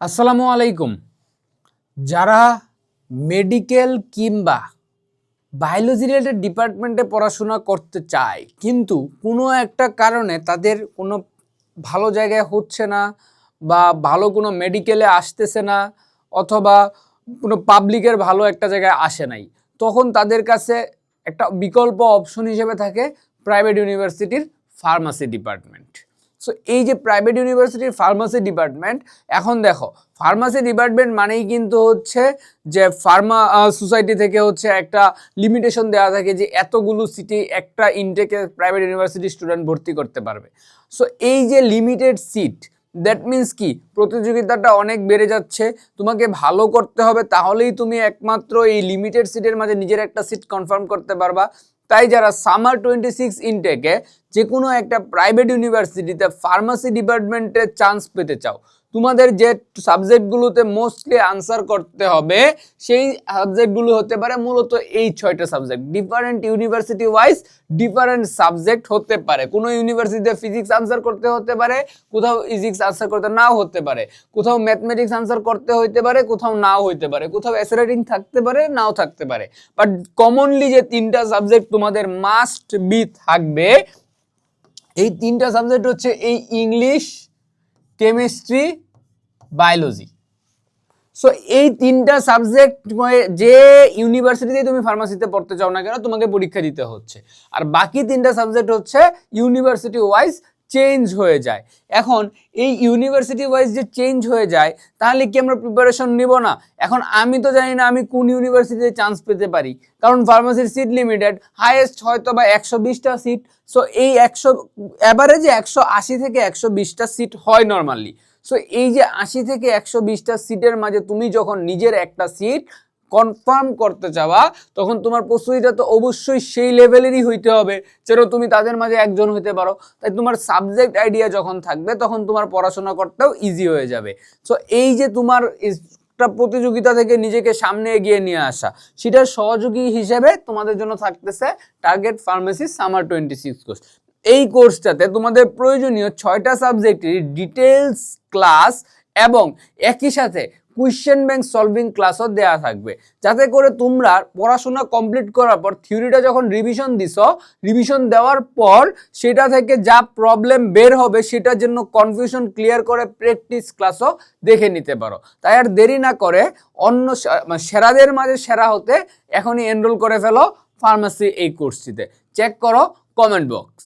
আসসালামু আলাইকুম। যারা মেডিকেল কিংবা বায়োলজি রিলেটেড ডিপার্টমেন্টে পড়াশোনা করতে চায়, কিন্তু কোনো একটা কারণে তাদের কোনো ভালো জায়গায় হচ্ছে না বা ভালো কোনো মেডিকেলে আসতেছে না অথবা কোনো পাবলিকের ভালো একটা জায়গায় আসে নাই, তখন তাদের কাছে একটা বিকল্প অপশন হিসেবে থাকে প্রাইভেট ইউনিভার্সিটির ফার্মাসি ডিপার্টমেন্ট সো এই যে প্রাইভেট ইউনিভার্সিটির ফার্মাসি ডিপার্টমেন্ট এখন দেখো ফার্মাসি ডিপার্টমেন্ট মানেই কিন্তু হচ্ছে যে ফার্মা সোসাইটি থেকে হচ্ছে একটা লিমিটেশন দেওয়া থাকে যে এতগুলো সিটি একটা ইনটেকে প্রাইভেট ইউনিভার্সিটি স্টুডেন্ট ভর্তি করতে পারবে। সো এই যে লিমিটেড সিট দ্যাট মিন্স কি? প্রতিযোগিতাটা অনেক বেড়ে যাচ্ছে, তোমাকে ভালো করতে হবে, তাহলেই তুমি একমাত্র এই লিমিটেড সিটের মাঝে নিজের একটা সিট কনফার্ম করতে পারবা। তাই যারা সামার টোয়েন্টি সিক্স ইনটেকে যে কোনো একটা প্রাইভেট ইউনিভার্সিটিতে ফার্মাসি ডিপার্টমেন্টে চান্স পেতে চাও তোমাদের যে সাবজেক্টগুলোতে মোস্টলি আনসার করতে হবে, সেই সাবজেক্টগুলো হতে পারে মূলত এই ছয়টা subject different university wise different subject হতে পারে। কোনো ইউনিভার্সিটিতে ফিজিক্স আনসার করতে হতে পারে, কোথাও ফিজিক্স আনসার করতে নাও হতে পারে। কোথাও ম্যাথমেটিক্স আনসার করতে হইতে পারে, কোথাও নাও হইতে পারে। কোথাও অ্যাসেরাইটিং থাকতে পারে, নাও থাকতে পারে। বাট কমনলি যে তিনটা সাবজেক্ট তোমাদের মাস্ট বি থাকবে, এই তিনটা সাবজেক্ট হচ্ছে এই ইংলিশ কেমিস্ট্রি, বায়োলজি। সো এই তিনটা সাবজেক্ট যে ইউনিভার্সিটিতে তুমি ফার্মাসিতে পড়তে চাও না কেন, তোমাকে পরীক্ষা দিতে হচ্ছে। আর বাকি তিনটা সাবজেক্ট হচ্ছে ইউনিভার্সিটি ওয়াইজ চেঞ্জ হয়ে যায়। এখন এই ইউনিভার্সিটি ওয়াইজ যে চেঞ্জ হয়ে যায়, তাহলে কি আমরা প্রিপারেশন নিব না? এখন আমি তো জানি না আমি কোন ইউনিভার্সিটিতে চান্স পেতে পারি। কারণ ফার্মাসির সিট লিমিটেড হাইয়েস্ট হয়তো বা একশো বিশটা সিট সো এই একশো অ্যাভারেজে একশো আশি থেকে একশো বিশটা সিট হয় নর্মালি সো এই যে আশি থেকে একশো বিশটা সিটের মাঝে তুমি যখন নিজের একটা সিট কনফার্ম করতে চাওয়া, তখন তোমার প্রস্তুতিটা তো অবশ্যই সেই লেভেলেরই হইতে হবে, যেন তুমি তাদের মাঝে একজন হইতে পারো। তাই তোমার সাবজেক্ট আইডিয়া যখন থাকবে, তখন তোমার পড়াশোনা করতেও ইজি হয়ে যাবে। সো এই যে তোমার একটা প্রতিযোগিতা থেকে নিজেকে সামনে এগিয়ে নিয়ে আসা সেটার সহযোগী হিসেবে তোমাদের জন্য থাকতেছে target pharmacy summer twenty six course এই কোর্সটাতে তোমাদের প্রয়োজনীয় ছয়টা সাবজেক্টের ডিটেলস ক্লাস এবং একই সাথে কুয়েশ্চেন ব্যাংক সলভিং ক্লাসও দেওয়া থাকবে। যাতে করে তোমরা পড়াশোনা কমপ্লিট করার পর থিওরিটা যখন রিভিশন দিছ রিভিশন দেওয়ার পর সেটা থেকে যা প্রবলেম বের হবে সেটার জন্য কনফিউশন ক্লিয়ার করে প্র্যাকটিস ক্লাসও দেখে নিতে পারো। তাই আর দেরি না করে অন্য মানে সেরাদের মাঝে সেরা হতে এখনই এনরোল করে ফেলো ফার্মাসি এই কোর্সটিতে চেক করো কমেন্ট বক্স